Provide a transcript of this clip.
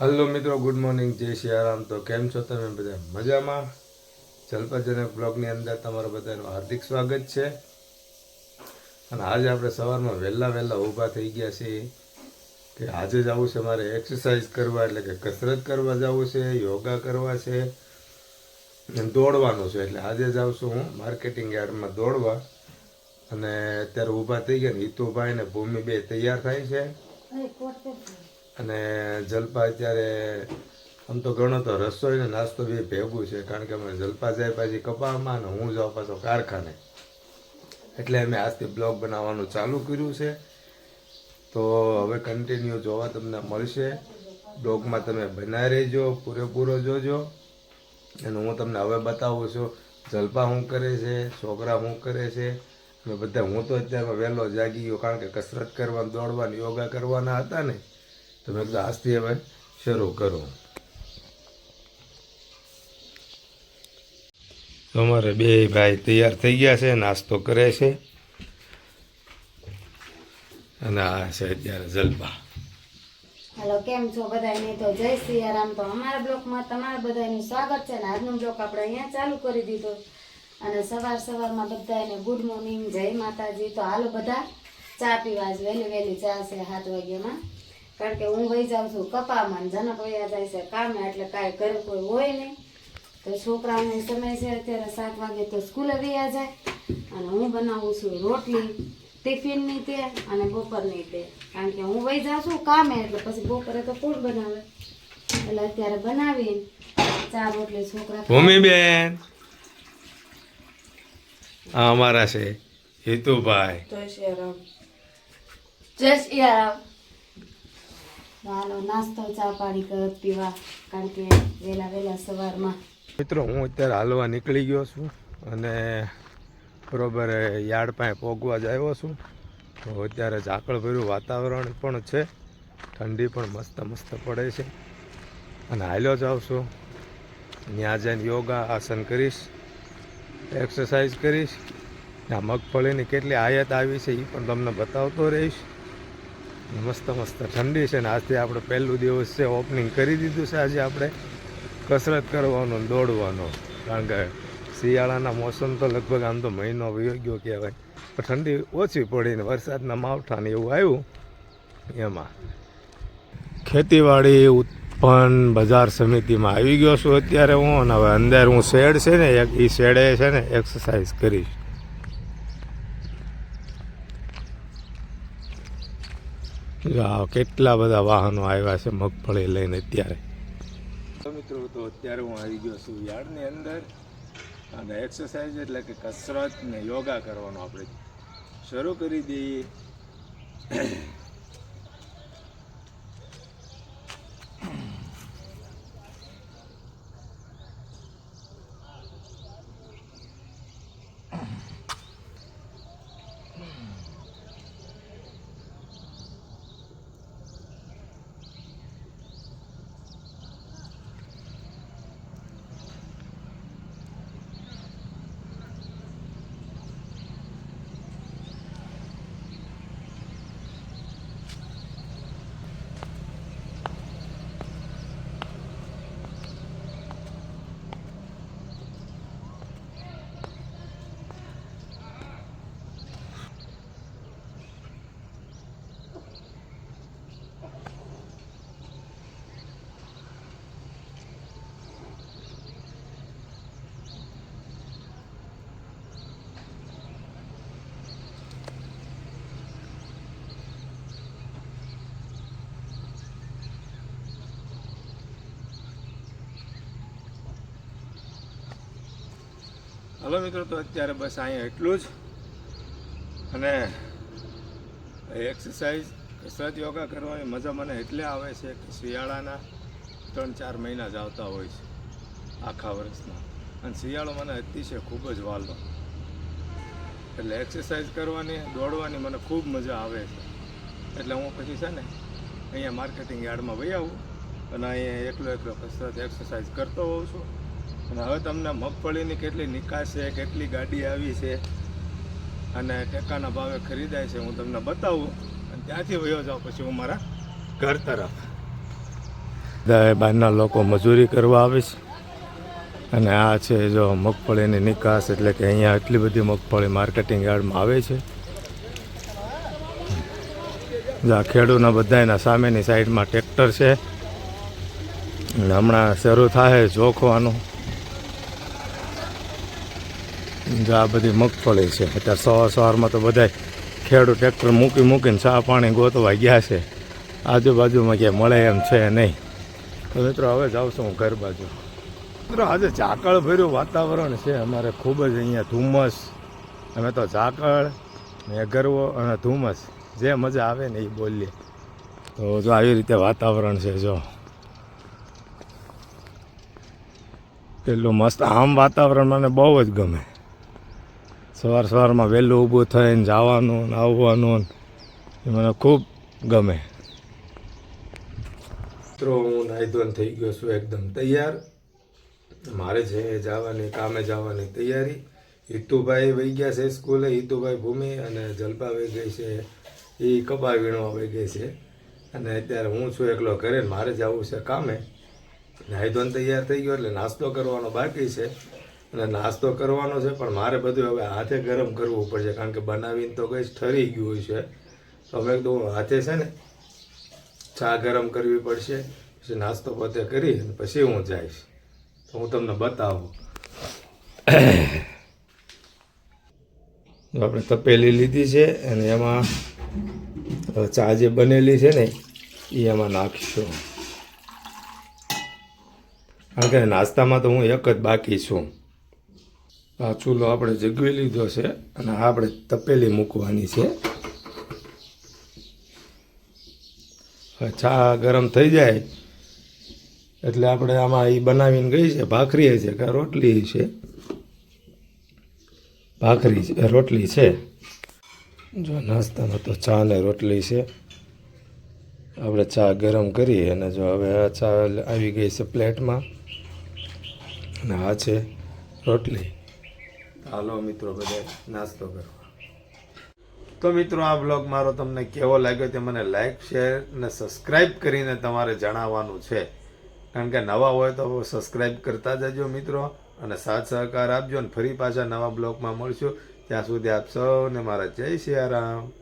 Hello મિત્રો good morning જય સિયારામ. તો કેમ છો તમે બધા? મજામાં? જલ્પજનક બ્લોગની અંદર તમારા બધાનું હાર્દિક સ્વાગત છે. અને આજે આપણે સવારમાં વહેલા વહેલા ઊભા થઈ ગયા છીએ કે આજે જવું છે મારે એક્સરસાઇઝ કરવા, એટલે કે કસરત કરવા જવું છે, યોગા કરવા છે દોડવાનું છે. એટલે આજે જાઉં છું હું માર્કેટિંગ યાર્ડમાં દોડવા. અને અત્યારે ઊભા થઈ ગયા ને હિતુભાઈ ને ભૂમિ બે તૈયાર થાય છે. અને જલપા અત્યારે આમ તો ઘણો તો રસોઈ ને, નાસ્તો બી ભેગું છે, કારણ કે અમે જલપા જાય પાછી કપામાં અને હું જાઉં પાછો કારખાને. એટલે અમે આજથી બ્લોગ બનાવવાનું ચાલુ કર્યું છે. તો હવે કન્ટિન્યુ જોવા તમને મળશે. બ્લોગમાં તમે બનાવી રહેજો, પૂરેપૂરો જોજો. અને હું તમને હવે બતાવું છું જલપા શું કરે છે, છોકરા શું કરે છે. અમે બધા હું તો અત્યારે વહેલો જાગી ગયો, કારણ કે કસરત કરવાની, દોડવાની, યોગા કરવાના હતા ને. તો આજથી હવે શરૂ કરો. અમારે બે ભાઈ તૈયાર થઈ ગયા છે, નાસ્તો કરે છે. અને આ છે અત્યારે જલબા. હેલો, કેમ છો બધાને તો જય સિયારામ તો અમારા બ્લોકમાં તમારા બધાનું સ્વાગત છે ને આજનો બ્લોક આપણે અહીંયા ચાલુ કરી દીધો. અને સવાર સવારમાં બધાને ગુડ મોર્નિંગ જય માતાજી. તો હાલો બધા ચા પીવા જ વહેલી વહેલી ચા છે સાત વાગ્યામાં. કારણ કે હું વહી જાઉં છું કપામાં જનક વયા જાય છે કામે એટલે કાંઈ ઘરે કોઈ હોય નહીં. તો છોકરાઓને સમય છે અત્યારે સાત વાગે તો સ્કૂલે વયા જાય અને હું બનાવું છું રોટલી ટિફિનની તે અને બપોરની તે. કારણ કે હું વહી જાઉં છું કામે એટલે પછી બપોરે તો કોણ બનાવે? એટલે અત્યારે બનાવી ચા રોટલી છોકરા ભૂમિબેન. આ અમારા છે હેતુભાઈ. જય શ્રીરામ જય શ્રીરામ હાલો નાસ્તો ચા પાણી પીવા. કારણ કે વહેલા વહેલા સવારમાં. મિત્રો, હું અત્યારે હાલવા નીકળી ગયો છું અને બરોબર યાર્ડ પાસે પોગવા જ આવ્યો છું. તો અત્યારે ઝાકળ ભર્યું વાતાવરણ પણ છે. ઠંડી પણ મસ્ત મસ્ત પડે છે. અને હાલ્યો જાઉં છું. ત્યાં જઈને યોગા આસન કરીશ, એક્સરસાઇઝ કરીશ. આ મગફળીની કેટલી આયત આવી છે એ પણ તમને બતાવતો રહીશ. મસ્ત મસ્ત ઠંડી છે ને આજથી આપણે પહેલું દિવસ છે ઓપનિંગ કરી દીધું છે આજે આપણે કસરત કરવાનો દોડવાનો. કારણ કે શિયાળાના મોસમ તો લગભગ આમ તો મહિનો વયો કહેવાય. પણ ઠંડી ઓછી પડી ને વરસાદના માવઠાને એવું આવ્યું એમાં. ખેતીવાડી ઉત્પન્ન બજાર સમિતિમાં આવી ગયો છું અત્યારે હું અને હવે અંદર હું શેડ છે ને એક એ શેડે છે ને એક્સરસાઇઝ કરીશ. કેટલા બધા વાહનો આવ્યા છે મગફળી લઈને અત્યારે? મિત્રો, તો અત્યારે હું આવી ગયો છું યાર્ડની અંદર. અને એક્સરસાઇઝ એટલે કે કસરત ને યોગા કરવાનો આપણે શરૂ કરી દઈએ. હલો મિત્રો, તો અત્યારે બસ અહીંયા એટલું જ. અને એક્સરસાઇઝ કસરત, યોગા કરવાની મજા મને એટલે આવે છે કે શિયાળાના ત્રણ ચાર મહિના જ આવતા હોય છે આખા વર્ષના. અને શિયાળો મને અતિશય ખૂબ જ વાલો એટલે એક્સરસાઇઝ કરવાની, દોડવાની મને ખૂબ મજા આવે છે. એટલે હું પછી છે ને અહીંયા માર્કેટિંગ યાર્ડમાં વહી આવું અને અહીંયા એકલો એકલો કસરત એક્સરસાઇઝ કરતો હોઉં છું. અને હવે તમને મગફળીની કેટલી નિકાસ છે, કેટલી ગાડી આવી છે અને ટેકાના ભાવે ખરીદાય છે, હું તમને બતાવું. અને ત્યાંથી વયો જાઉં પછી હું મારા ઘર તરફ. બહારના લોકો મજૂરી કરવા આવે છે. અને આ છે જો મગફળીની નિકાસ, એટલે કે અહીંયા એટલી બધી મગફળી માર્કેટિંગ યાર્ડમાં આવે છે. ખેડૂતના બધાના સામેની સાઈડમાં ટ્રેક્ટર છે. અને હમણાં શરૂ થાય જોખવાનું. જો આ બધી મગફળી છે. અત્યારે સવાર સવારમાં તો બધા ખેડૂત ટ્રેક્ટર મૂકી મૂકીને ચા પાણી ગોતવા ગયા છે. આજુબાજુમાં ક્યાંય મળે એમ છે નહીં. મિત્રો, હવે જાઉં છું હું ઘર બાજુ. મિત્રો, આજે ઝાકળ ભર્યું વાતાવરણ છે. અમારે ખૂબ જ અહીંયા ધુમ્મસ. અમે તો ઝાકળ મેઘરવો અને ધુમ્મસ જે મજા આવે ને એ બોલીએ. તો જો આવી રીતે વાતાવરણ છે, જો. પેલું મસ્ત આમ વાતાવરણ મને બહુ જ ગમે. સવાર સવારમાં વહેલું ઊભું થઈને જવાનું ને આવવાનું એ મને ખૂબ ગમે. મિત્રો, હું નાહી થઈ ગયો છું એકદમ તૈયાર. મારે છે જવાની, કામે જવાની તૈયારી, હિતુભાઈ વહી ગયા છે સ્કૂલે, હિતુભાઈ ભૂમિ અને જલપા વહી ગઈ છે. એ કપા વીણવા વહી ગઈ છે. અને અત્યારે હું છું એકલો ઘરે મારે જવું છે કામે. નાહી તૈયાર થઈ ગયો એટલે નાસ્તો કરવાનો બાકી છે. અને નાસ્તો કરવાનો છે, પણ મારે બધું હવે હાથે ગરમ કરવું પડશે, કારણ કે બનાવીને તો કંઈ ઠરી ગયું છે. તો હવે કીધું હાથે છે ને ચા ગરમ કરવી પડશે. પછી નાસ્તો પોતે કરી અને પછી હું જઈશ. તો હું તમને બતાવું. આપણે તપેલી લીધી છે અને એમાં ચા જે બનેલી છે ને, એ એમાં નાખીશું. કારણ કે નાસ્તામાં તો હું એક જ બાકી છું. આ ચૂલો આપણે જગવી લીધો છે અને આપણે તપેલી મૂકવાની છે. ચા ગરમ થઈ જાય એટલે આપણે આમાં એ બનાવીને ગઈ છે, ભાખરી છે, કે રોટલી છે. ભાખરી છે રોટલી છે. જો નાસ્તામાં તો ચા ને રોટલી છે. આપણે ચા ગરમ કરી અને જો હવે આ ચા આવી ગઈ છે પ્લેટમાં. અને આ છે રોટલી. હાલો મિત્રો, બધા નાસ્તો કરવા. તો મિત્રો, આ બ્લોગ મારો તમને કેવો લાગ્યો તે મને લાઈક, શેર અને સબસ્ક્રાઈબ કરીને તમારે જણાવવાનું છે. કારણ કે નવા હોય તો સબસ્ક્રાઈબ કરતા જજો મિત્રો અને સાથ સહકાર આપજો અને ફરી પાછા નવા બ્લોગમાં મળશું. ત્યાં સુધી આપ સૌને મારા જય સિયારામ